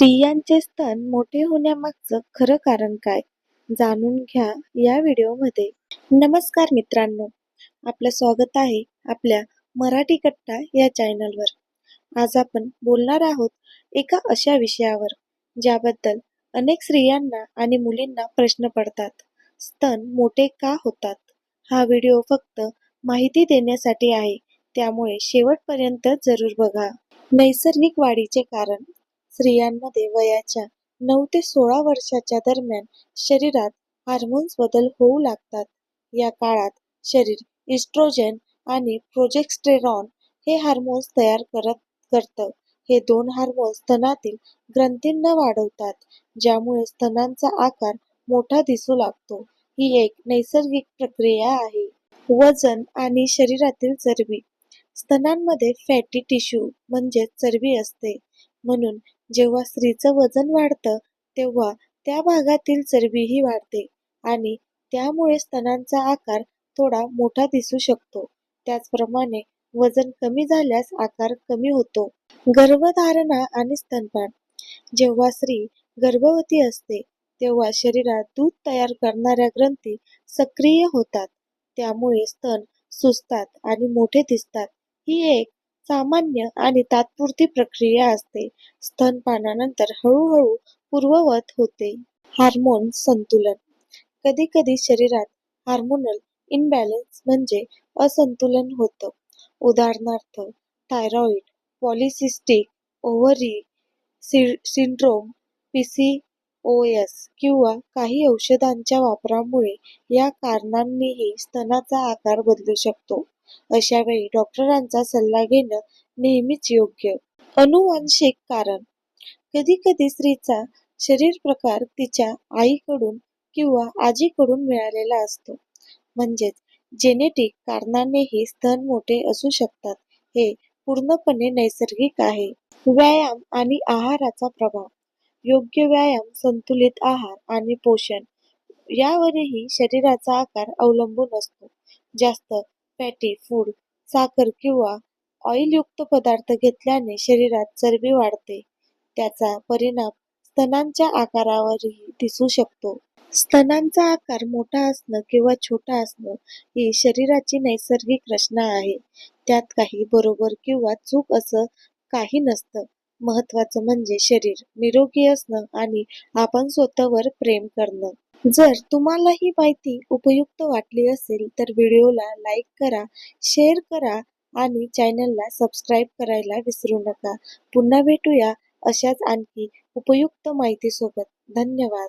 स्त्रियांचे स्तन मोठे होण्यामागचं खरं कारण काय? जाणून घ्या या व्हिडिओमध्ये. नमस्कार मित्रांनो, आपलं स्वागत आहे आपल्या मराठी कट्टा या चॅनलवर. आज आपण बोलणार आहोत एका अशा विषयावर ज्याबद्दल अनेक स्त्रियांना आणि मुलींना प्रश्न पडतात. स्तन मोठे का होतात? हा व्हिडिओ फक्त माहिती देण्यासाठी आहे, त्यामुळे शेवटपर्यंत जरूर बघा. नैसर्गिक वाढीचे कारण स्त्रियांमध्ये वयाच्या नऊ ते सोळा वर्षाच्या दरम्यान शरीरात हार्मोन्स बदल होऊ लागतात. या काळात शरीर इस्ट्रोजन आणि प्रोजेस्टेरॉन हे हार्मोन्स तयार करतं. हे दोन हार्मोन्स स्तनातील ग्रंथींना वाढवतात, ज्यामुळे स्तनांचा आकार मोठा दिसू लागतो. ही एक नैसर्गिक प्रक्रिया आहे. वजन आणि शरीरातील चरबी स्तनांमध्ये फॅटी टिश्यू म्हणजेच चरबी असते. म्हणून जेव्हा स्त्रीचं वजन वाढतं तेव्हा त्या भागातील चरबीही वाढते आणि त्यामुळे स्तनांचा आकार थोडा मोठा दिसू शकतो. त्याचप्रमाणे वजन कमी झाल्यास आकार कमी होतो. गर्भधारणा आणि स्तनपान जेव्हा स्त्री गर्भवती असते तेव्हा शरीरात दूध तयार करणाऱ्या ग्रंथी सक्रिय होतात. त्यामुळे स्तन सुजतात आणि मोठे दिसतात. ही एक सामान्य आणि तात्पुरती प्रक्रिया असते. स्तनपानानंतर हळूहळू पूर्ववत होते. हार्मोन संतुलन कधीकधी शरीरात हार्मोनल इनबॅलन्स म्हणजे असंतुलन होतं. उदाहरणार्थ, thyroid, polycystic ovary syndrome, PCOS किंवा काही औषधांच्या वापरामुळे. या कारणांनीही स्तनाचा आकार बदलू शकतो. अशा वेळी डॉक्टरांचा सल्ला घेणं नेहमीच योग्य. अनुवांशिक कारण कधीकधी स्त्रीचा शरीर प्रकार तिच्या आईकडून किंवा आजीकडून मिळालेला असतो. म्हणजेच जेनेटिक कारणानेही स्तन मोठे असू शकतात. हे पूर्णपणे नैसर्गिक आहे. व्यायाम आणि आहाराचा प्रभाव योग्य व्यायाम, संतुलित आहार आणि पोषण यावरही शरीराचा आकार अवलंबून असतो. जास्त फॅटी फूड, साखर किंवा ऑइलयुक्त पदार्थ घेतल्याने शरीरात चरबी वाढते. त्याचा परिणाम स्तनांच्या आकारावरही दिसू शकतो. स्तनांचा आकार मोठा असणं किंवा छोटा असणं ही शरीराची नैसर्गिक रचना आहे. त्यात काही बरोबर किंवा चूक असं काही नसतं. महत्त्वाचं म्हणजे शरीर निरोगी असणं आणि आपण स्वतःवर प्रेम करणं. जर तुम्हाला ही माहिती उपयुक्त वाटली असेल तर व्हिडिओला लाईक करा, शेअर करा आणि चॅनलला सबस्क्राईब करायला विसरू नका. पुन्हा भेटूया अशाच आणखी उपयुक्त माहितीसोबत. धन्यवाद.